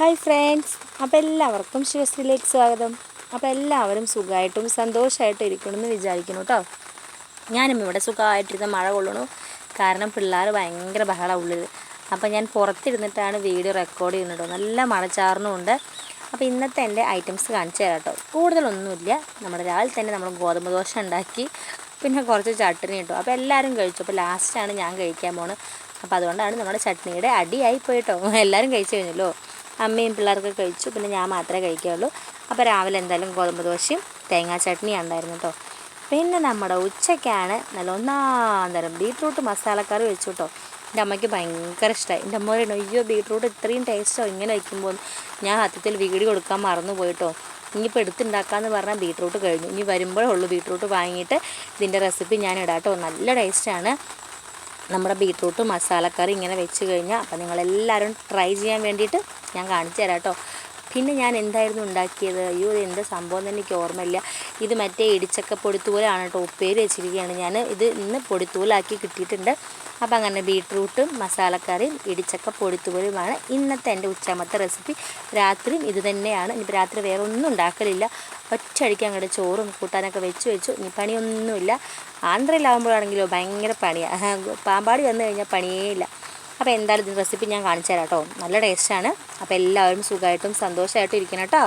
Hi friends അപ്പോൾ എല്ലാവർക്കും ശിവശ്രീയിലേക്ക് സ്വാഗതം. അപ്പോൾ എല്ലാവരും സുഖമായിട്ടും സന്തോഷമായിട്ടും ഇരിക്കണമെന്ന് വിചാരിക്കുന്നു കേട്ടോ ഞാനും ഇവിടെ സുഖമായിട്ടിരുന്ന് മഴ കൊള്ളണു കാരണം പിള്ളേർ ഭയങ്കര ബഹള ഉള്ളിൽ അപ്പോൾ ഞാൻ പുറത്തിരുന്നിട്ടാണ് വീഡിയോ റെക്കോർഡ് ചെയ്യുന്നത് നല്ല മഴ മഴച്ചാറിനുമുണ്ട് അപ്പോൾ ഇന്നത്തെ എന്റെ ഐറ്റംസ് കാണിച്ചു തരാം കേട്ടോ കൂടുതലൊന്നുമില്ല. നമ്മുടെ രാവിലെ തന്നെ നമ്മൾ ഗോതമ്പ് ദോശ ഉണ്ടാക്കി പിന്നെ കുറച്ച് ചട്ടണി കിട്ടും അപ്പോൾ എല്ലാവരും കഴിച്ചു. അപ്പോൾ ലാസ്റ്റാണ് ഞാൻ കഴിക്കാൻ പോണത്. അപ്പോൾ അതുകൊണ്ടാണ് നമ്മുടെ ചട്നിയുടെ അടിയായി പോയിട്ടോ എല്ലാവരും കഴിച്ചു കഴിഞ്ഞല്ലോ. അമ്മയും പിള്ളേർക്ക് കഴിച്ചു. പിന്നെ ഞാൻ മാത്രമേ കഴിക്കുകയുള്ളൂ. അപ്പോൾ രാവിലെ എന്തായാലും ഗോതമ്പ് ദോശയും തേങ്ങാ ചട്നിയും ഉണ്ടായിരുന്നു കേട്ടോ. പിന്നെ നമ്മുടെ ഉച്ചയ്ക്കാണ് നല്ല ഒന്നാം തരം ബീട്രൂട്ട് മസാലക്കറി വെച്ചു കേട്ടോ. എന്റെ അമ്മയ്ക്ക് ഭയങ്കര ഇഷ്ടമായി. എന്റെ അമ്മ പറയണു അയ്യോ ബീട്രൂട്ട് ഇത്രയും ടേസ്റ്റോ ഇങ്ങനെ വയ്ക്കുമ്പോൾ ഞാൻ സത്യത്തിൽ വീടി കൊടുക്കാൻ മറന്നു പോയിട്ടോ ഇനിയിപ്പോൾ എടുത്തുണ്ടാക്കാമെന്ന് പറഞ്ഞാൽ ബീട്രൂട്ട് കഴിഞ്ഞു. ഇനി വരുമ്പോഴേ ഉള്ളൂ ബീട്രൂട്ട് വാങ്ങിയിട്ട് ഇതിന്റെ റെസിപ്പി ഞാൻ ഇടാം കേട്ടോ. നല്ല ടേസ്റ്റാണ് നമ്മുടെ ബീട്രൂട്ട് മസാലക്കറി ഇങ്ങനെ വെച്ച് കഴിഞ്ഞാൽ അപ്പോൾ നിങ്ങളെല്ലാവരും ട്രൈ ചെയ്യാൻ വേണ്ടിയിട്ട് ഞാൻ കാണിച്ചു തരാം കേട്ടോ. പിന്നെ ഞാൻ എന്തായിരുന്നു ഉണ്ടാക്കിയത്? അയ്യോ എന്ത് സംഭവം തന്നെ എനിക്ക് ഓർമ്മയില്ല. ഇത് മറ്റേ ഇടിച്ചക്ക പൊടിത്തൂലാണ് കേട്ടോ ഉപ്പേരി വെച്ചിരിക്കുകയാണ് ഞാൻ ഇത് ഇന്ന് പൊടിത്തൂലാക്കി കിട്ടിയിട്ടുണ്ട്. അപ്പോൾ അങ്ങനെ ബീട്രൂട്ടും മസാലക്കറിയും ഇടിച്ചക്ക പൊടിത്തുപോലുമാണ് ഇന്നത്തെ എന്റെ ഉച്ചമത്തെ റെസിപ്പി. രാത്രിയും ഇത് തന്നെയാണ്. ഇനിയിപ്പോൾ രാത്രി വേറെ ഒന്നും ഉണ്ടാക്കലില്ല. ഒറ്റയടിക്ക് അങ്ങോട്ട് ചോറും കൂട്ടാനൊക്കെ വെച്ച് വെച്ചു. ഇനി പണിയൊന്നുമില്ല. ആന്ധ്രയിലാവുമ്പോഴാണെങ്കിലോ ഭയങ്കര പണിയാണ് പാമ്പാടി വന്നു കഴിഞ്ഞാൽ പണിയേ ഇല്ല അപ്പോൾ എന്തായാലും ഇതിന്റെ റെസിപ്പി ഞാൻ കാണിച്ചു തരാം കേട്ടോ. നല്ല ടേസ്റ്റാണ്. അപ്പോൾ എല്ലാവരും സുഖമായിട്ടും സന്തോഷമായിട്ടും ഇരിക്കണം കേട്ടോ.